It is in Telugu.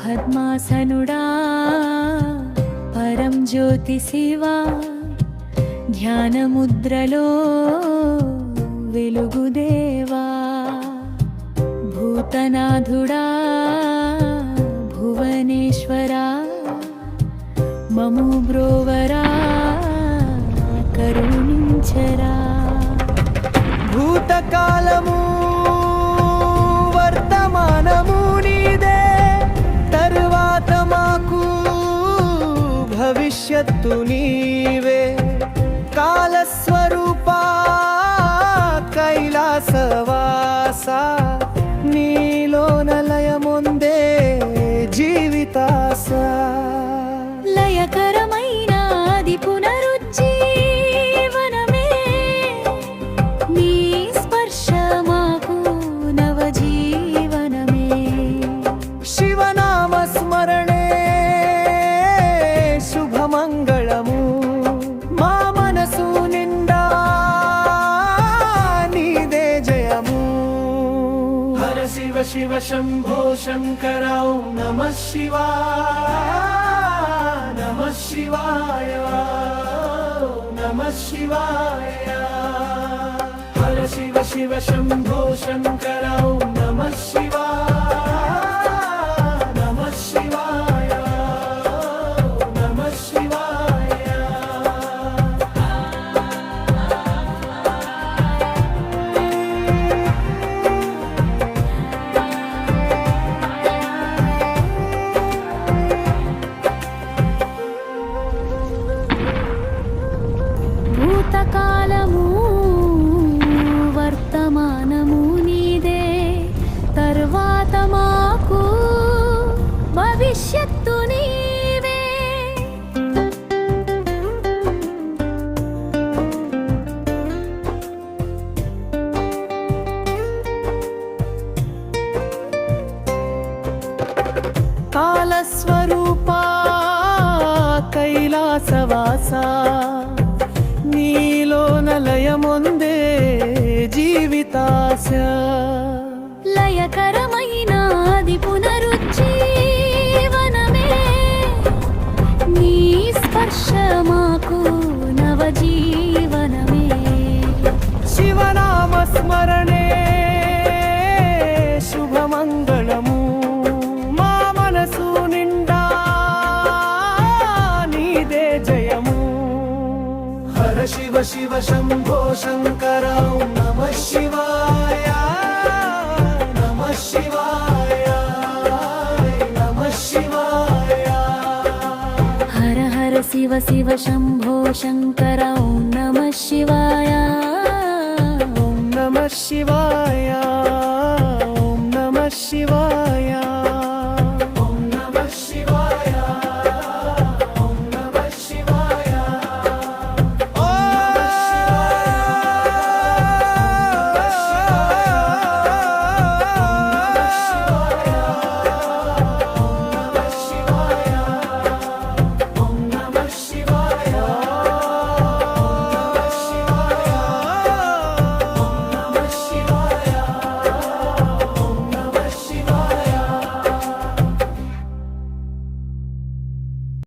పద్మాసనుడా పరం జ్యోతి శివా ధ్యానముద్రలో వెలుగుదే. భూతనాథుడా భువనేశ్వరా మము బ్రోవరా కరుణించరా. భూతకాలము వర్తమానము నీదే తరువాత మాకు భవిష్యత్తు నీవే. కాలస్వరూప కైలాసవాస. హర శివ శివ శంభో శంకర ఓం నమ శివాయ. నమ శివాయ. ఓం నమ శివాయ. హర శివ శివ శంభో కాలము వర్తమానము నీదే. తర్వాత మాకు భవిష్యత్తు నీవే. కాలస్వరూప కైలాసవ లయకరమైన అది పునరుజ్జీవనమే. నీ స్పర్శ మాకు నవజీవనమే. శివనామ స్మరణే శుభమంగళము. మా మనసు నిండా నీదే జయము. హర శివ శివ శంభో శంకర హర శివ శివ శంభో శంకర ఓం నమ శివాయ. ఓం నమ శివాయ.